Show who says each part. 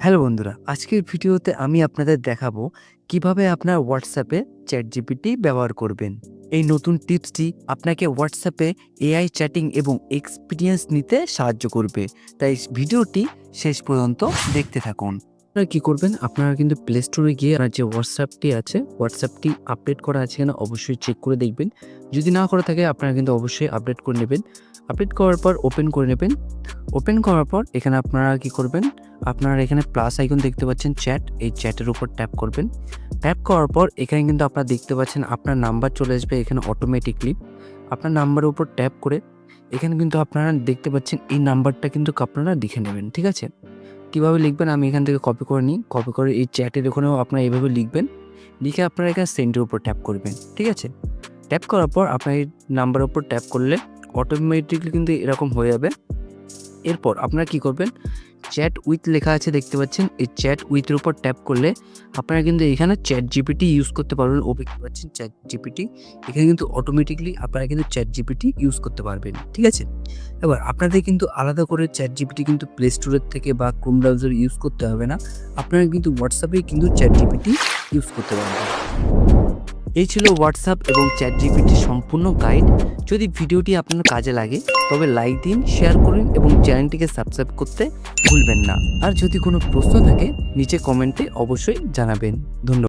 Speaker 1: Hello বন্ধুরা, আজকের ভিডিওতে আমি আপনাদের দেখাবো কীভাবে আপনার হোয়াটসঅ্যাপে চ্যাট জিপিটি ব্যবহার করবেন। এই নতুন টিপসটি আপনাকে হোয়াটসঅ্যাপে এআই চ্যাটিং এবং এক্সপিরিয়েন্স নিতে সাহায্য করবে। তাই ভিডিওটি শেষ পর্যন্ত দেখতে থাকুন। আপনারা কী করবেন, আপনারা কিন্তু প্লে স্টোরে গিয়ে আপনার যে হোয়াটসঅ্যাপটি আছে হোয়াটসঅ্যাপটি আপডেট করা আছে কিনা অবশ্যই চেক করে দেখবেন। যদি না করা থাকে, আপনারা কিন্তু অবশ্যই আপডেট করে নেবেন। আপডেট করার পর ওপেন করে নেবেন। ওপেন করার পর এখানে আপনারা কি করবেন? আপনারা এখানে প্লাস আইকন দেখতে পাচ্ছেন চ্যাট এই চ্যাটের উপর ট্যাপ করবেন। ট্যাপ করার পর এখানে কিন্তু আপনারা দেখতে পাচ্ছেন আপনার নাম্বার চলে আসবে এখানে অটোমেটিকলি আপনার নাম্বারের উপর ট্যাপ করে এখানে কিন্তু আপনারা দেখতে পাচ্ছেন এই নাম্বারটা কিন্তু আপনারা লিখে নেবেন, ঠিক আছে? কীভাবে লিখবেন আমি এখান থেকে কপি করে নিই। কপি করে এই চ্যাটের ওখানেও আপনারা এইভাবে লিখবেন। লিখে আপনারা এখানে সেন্টের উপর ট্যাপ করবেন, ঠিক আছে? ট্যাপ করার পর আপনার এই নাম্বারের উপর ট্যাপ করলে অটোমেটিকলি কিন্তু এরকম হয়ে যাবে। এরপর আপনারা কি করবেন? চ্যাট উইথ লেখা আছে দেখতে পাচ্ছেন। এই চ্যাট উইথের উপর ট্যাপ করলে আপনারা কিন্তু এখানে চ্যাট জিপিটি ইউজ করতে পারবেন। ও দেখতে পাচ্ছেন চ্যাট জিপিটি এখানে কিন্তু অটোমেটিকলি আপনারা কিন্তু চ্যাট জিপিটি ইউজ করতে পারবেন। ঠিক আছে? এবার আপনাদের কিন্তু আলাদা করে চ্যাট জিপিটি কিন্তু প্লে স্টোরের থেকে বা ক্রোম ব্রাউজার ইউজ করতে হবে না। আপনারা কিন্তু হোয়াটসঅ্যাপেই কিন্তু চ্যাট জিপিটি ইউজ করতে পারবেন। এই ছিল হোয়াটসঅ্যাপ এবং চ্যাট জিপিটির সম্পূর্ণ গাইড যদি ভিডিওটি আপনার কাজে লাগে, তবে লাইক দিন শেয়ার করুন এবং চ্যানেলটিকে সাবস্ক্রাইব করতে ভুলবেন না। আর যদি কোনো প্রশ্ন থাকে, নিচে কমেন্টে অবশ্যই জানাবেন। ধন্যবাদ।